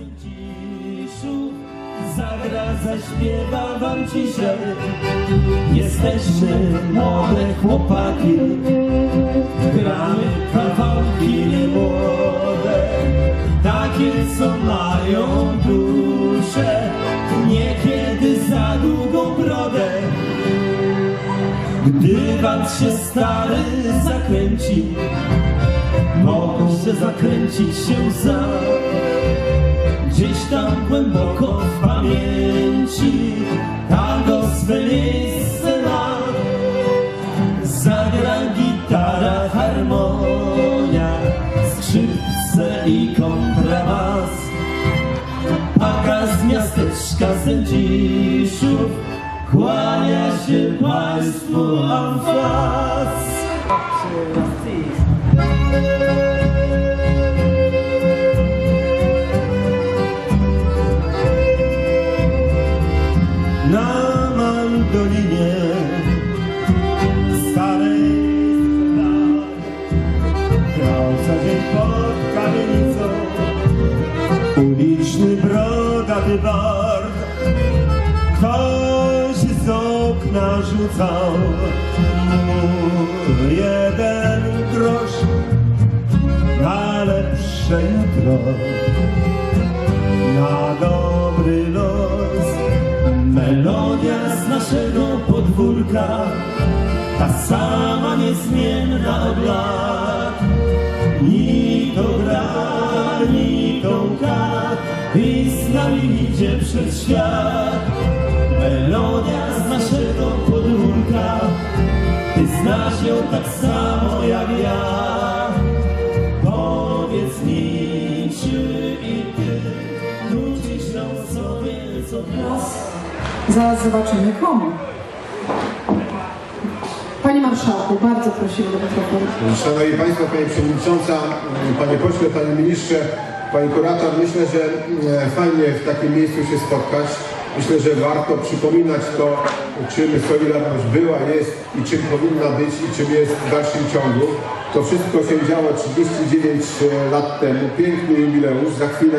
Sędziszów zagra, zaśpiewa wam dzisiaj. Jesteśmy młode chłopaki, gramy kawałki niemłode, takie co mają duszę, niekiedy za długą brodę. Gdy wam się stary zakręci, może zakręcić się za Gdzieś tam głęboko w pamięci Ta gospel miejsce ma Zagra gitara, harmonia Skrzypce i kontrabas. Paka z miasteczka sędziszów Kłania się państwu amfas na mandolinie starej grał co dzień pod kamienicą uliczny brodaty bard ktoś z okna rzucał Melodia z naszego podwórka, ta sama niezmienna od lat. Ni to gra, ni to łka i z nami idzie przed świat. Melodia z naszego podwórka, ty znasz ją tak samo jak ja. Zaraz zobaczymy komu. Panie Marszałku, bardzo prosimy do mikrofonu. Szanowni Państwo, Pani Przewodnicząca, Panie Pośle, Panie Ministrze, Pani Kurator, myślę, że e, fajnie w takim miejscu się spotkać. Myślę, że warto przypominać to, czym Solidarność była, jest i czym powinna być i czym jest w dalszym ciągu. To wszystko się działo 39 lat temu, piękny jubileusz, za chwilę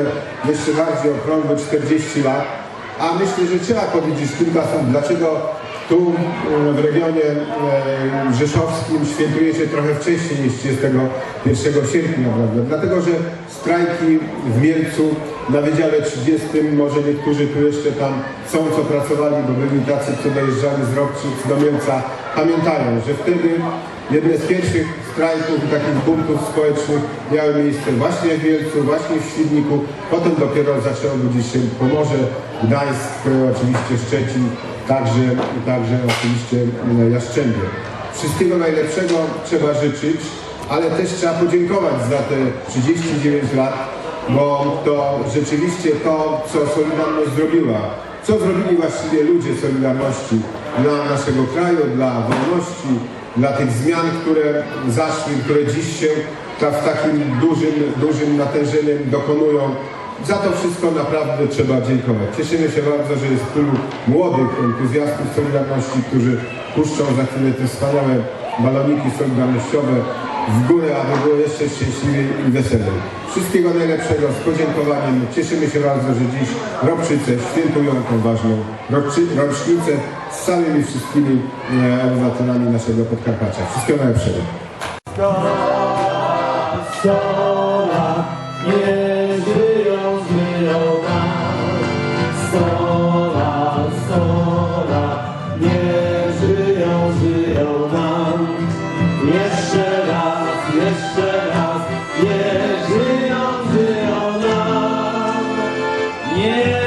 jeszcze bardziej okrągły 40 lat. A myślę, że trzeba powiedzieć kilka słów, dlaczego tu e, w regionie e, rzeszowskim świętuje się trochę wcześniej niż 31 sierpnia, prawda? Dlatego, że strajki w Mielcu na Wydziale 30, może niektórzy tu jeszcze tam są, co pracowali, bo byli tacy, co dojeżdżali z Robczyc do Mielca, pamiętają, że wtedy jedne z pierwszych strajków i takich buntów społecznych miały miejsce właśnie w Mielcu, właśnie w Świdniku, potem dopiero zaczęło budzić się Pomorze, Gdańsk, oczywiście Szczecin, także, także oczywiście e, Jastrzębie. Wszystkiego najlepszego trzeba życzyć, ale też trzeba podziękować za te 39 lat, bo to rzeczywiście to, co Solidarność zrobiła, co zrobili właściwie ludzie Solidarności dla naszego kraju, dla wolności, dla tych zmian, które zaszły, które dziś się w takim dużym, dużym natężeniem dokonują. Za to wszystko naprawdę trzeba dziękować. Cieszymy się bardzo, że jest tylu młodych entuzjastów Solidarności, którzy puszczą za chwilę te wspaniałe baloniki solidarnościowe w górę, aby było jeszcze szczęśliwiej i weselej. Wszystkiego najlepszego z podziękowaniem. Cieszymy się bardzo, że dziś Robczyce świętują tą ważną rocznicę z całymi wszystkimi e, obywatelami naszego Podkarpacia. Wszystkiego najlepszego. Yeah.